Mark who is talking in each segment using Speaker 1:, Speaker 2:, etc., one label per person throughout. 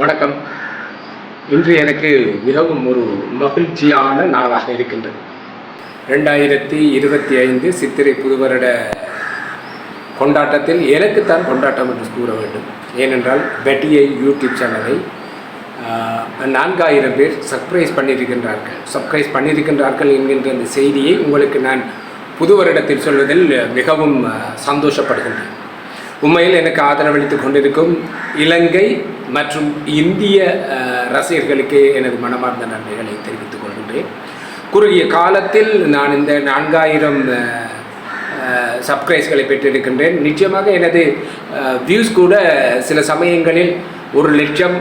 Speaker 1: வணக்கம். இன்று எனக்கு மிகவும் ஒரு மகிழ்ச்சியான நாளாக இருக்கின்றது. ரெண்டாயிரத்தி இருபத்தி ஐந்து சித்திரை புதுவருட கொண்டாட்டத்தில் எனக்குத்தான் கொண்டாட்டம் என்று கூற வேண்டும். ஏனென்றால் பெட்டியை யூடியூப் சேனலை நான்காயிரம் பேர் சர்ப்ரைஸ் பண்ணியிருக்கின்றார்கள். சர்ப்ரைஸ் பண்ணியிருக்கின்றார்கள் என்கின்ற அந்த செய்தியை உங்களுக்கு நான் புது வருடத்தில் சொல்வதில் மிகவும் சந்தோஷப்படுகின்றேன். உண்மையில் எனக்கு ஆதரவளித்து கொண்டிருக்கும் இலங்கை மற்றும் இந்திய ரசிகர்களுக்கு எனது மனமார்ந்த நன்மைகளை தெரிவித்துக் கொள்கின்றேன். குறுகிய காலத்தில் நான் இந்த நான்காயிரம் சப்ஸ்கிரைஸ்களை பெற்றிருக்கின்றேன். நிச்சயமாக எனது வியூஸ் கூட சில சமயங்களில் ஒரு லட்சம்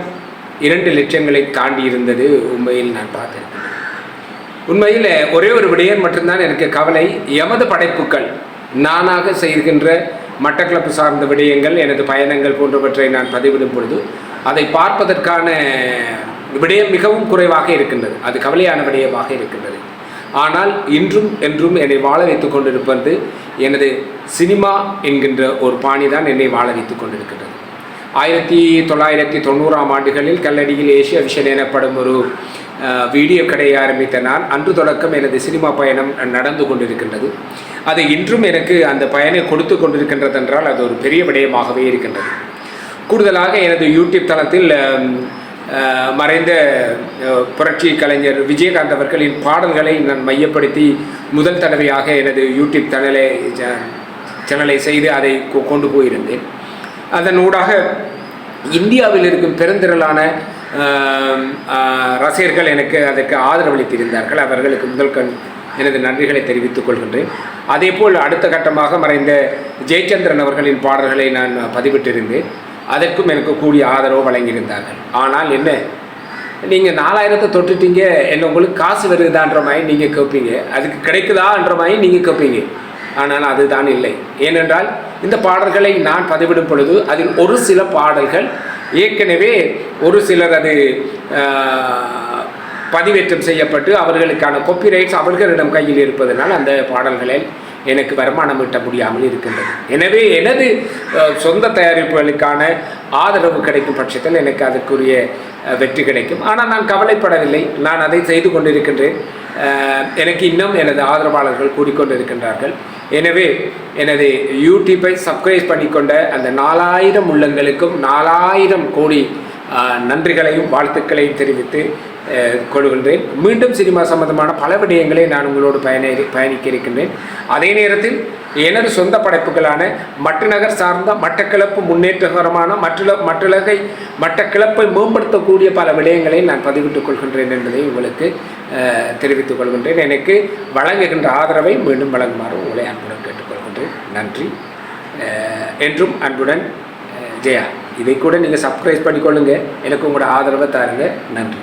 Speaker 1: இரண்டு லட்சங்களை தாண்டி இருந்தது. உண்மையில் நான் பார்த்திருக்கிறேன் உண்மையில் ஒரே ஒரு விடயம் மட்டும்தான் எனக்கு கவலை. எமது படைப்புகள் நானாக செய்கின்ற மட்டக்களப்பு சார்ந்த விடயங்கள் எனது பயணங்கள் போன்றவற்றை நான் பதிவிடும் பொழுது அதை பார்ப்பதற்கான விடயம் மிகவும் குறைவாக இருக்கின்றது. அது கவலையான விடயமாக இருக்கின்றது. ஆனால் இன்றும் என்றும் என்னை வாழ வைத்துக் கொண்டிருப்பது எனது சினிமா என்கின்ற ஒரு பாணி தான் என்னை வாழ வைத்துக் கொண்டிருக்கின்றது. ஆயிரத்தி தொள்ளாயிரத்தி தொண்ணூறாம் ஆண்டுகளில் கல்லடியில் ஏசியா விஷன் எனப்படும் ஒரு வீடியோ கடையை ஆரம்பித்த நான் அன்று தொடக்கம் எனது சினிமா பயணம் நடந்து கொண்டிருக்கின்றது. அது இன்றும் எனக்கு அந்த பயனை கொடுத்து கொண்டிருக்கின்றது என்றால் அது ஒரு பெரிய விடயமாகவே இருக்கின்றது. கூடுதலாக எனது யூடியூப் தளத்தில் மறைந்த புரட்சி கலைஞர் விஜயகாந்த் அவர்களின் பாடல்களை நான் மையப்படுத்தி முதல் தடவையாக எனது யூடியூப் சேனலை சேனலை செய்து அதை கொ- கொண்டு போயிருந்தேன். அதன் ஊடாக இந்தியாவில் இருக்கும் பெருந்திரளான ரசிகர்கள் எனக்கு அதற்கு ஆதரவளித்திருந்தார்கள். அவர்களுக்கு முதல் கண் எனது நன்றிகளை தெரிவித்துக் கொள்கின்றேன். அதேபோல் அடுத்த கட்டமாக மறைந்த ஜெயச்சந்திரன் அவர்களின் பாடல்களை நான் பதிவிட்டிருந்தேன். அதற்கும் எனக்கு கூடிய ஆதரவு வழங்கியிருந்தார்கள். ஆனால் என்ன? நீங்கள் நாலாயிரத்தை தொட்டுட்டீங்க. என்ன உங்களுக்கு காசு வருதான்ற மாதிரி நீங்கள் கேட்பீங்க அதுக்கு கிடைக்குதான்ற மாதிரி நீங்கள் கேட்பீங்க ஆனால் அதுதான் இல்லை. ஏனென்றால் இந்த பாடல்களை நான் பதிவிடும் பொழுது அதில் ஒரு சில பாடல்கள் ஏற்கனவே ஒரு சிலர் அது பதிவேற்றம் செய்யப்பட்டு அவர்களுக்கான காப்பிரைட்ஸ் அவர்களிடம் கையில் இருப்பதனால் அந்த பாடல்களில் எனக்கு வருமானம் ஈட்ட முடியாமல் இருக்கின்றது. எனவே எனது சொந்த தயாரிப்புகளுக்கான ஆதரவு கிடைக்கும் பட்சத்தில் எனக்கு அதற்குரிய வெற்றி கிடைக்கும். ஆனால் நான் கவலைப்படவில்லை. நான் அதை செய்து கொண்டிருக்கின்றேன். எனக்கு இன்னும் எனது ஆதரவாளர்கள் கூடிக்கொண்டிருக்கின்றார்கள். எனவே எனது யூடியூப்பை சப்ஸ்கிரைப் பண்ணிக்கொண்ட அந்த நாலாயிரம் உள்ளங்களுக்கும் நாலாயிரம் கோடி நன்றிகளையும் வாழ்த்துக்களையும் தெரிவித்து கொள்கின்றேன். மீண்டும் சினிமா சம்பந்தமான பல விடயங்களை நான் உங்களோடு பயண பயணிக்க இருக்கின்றேன் அதே நேரத்தில் எனது சொந்த படைப்புகளான மட்டநகர் சார்ந்த மட்டக்கிளப்பு முன்னேற்றகரமான மற்ற மற்றலகை மட்டக்கிளப்பை மேம்படுத்தக்கூடிய பல விடயங்களை நான் பதிவிட்டுக் கொள்கின்றேன் என்பதை உங்களுக்கு தெரிவித்துக் கொள்கின்றேன். எனக்கு வழங்குகின்ற ஆதரவை மீண்டும் வழங்குமாறு உங்களை அன்புடன் கேட்டுக்கொள்கின்றேன். நன்றி. என்றும் அன்புடன் ஜெயா இதை கூட நீங்கள் சப்ஸ்கிரைப் பண்ணிக்கொள்ளுங்க. எனக்கு உங்களோட ஆதரவை தாருங்க. நன்றி.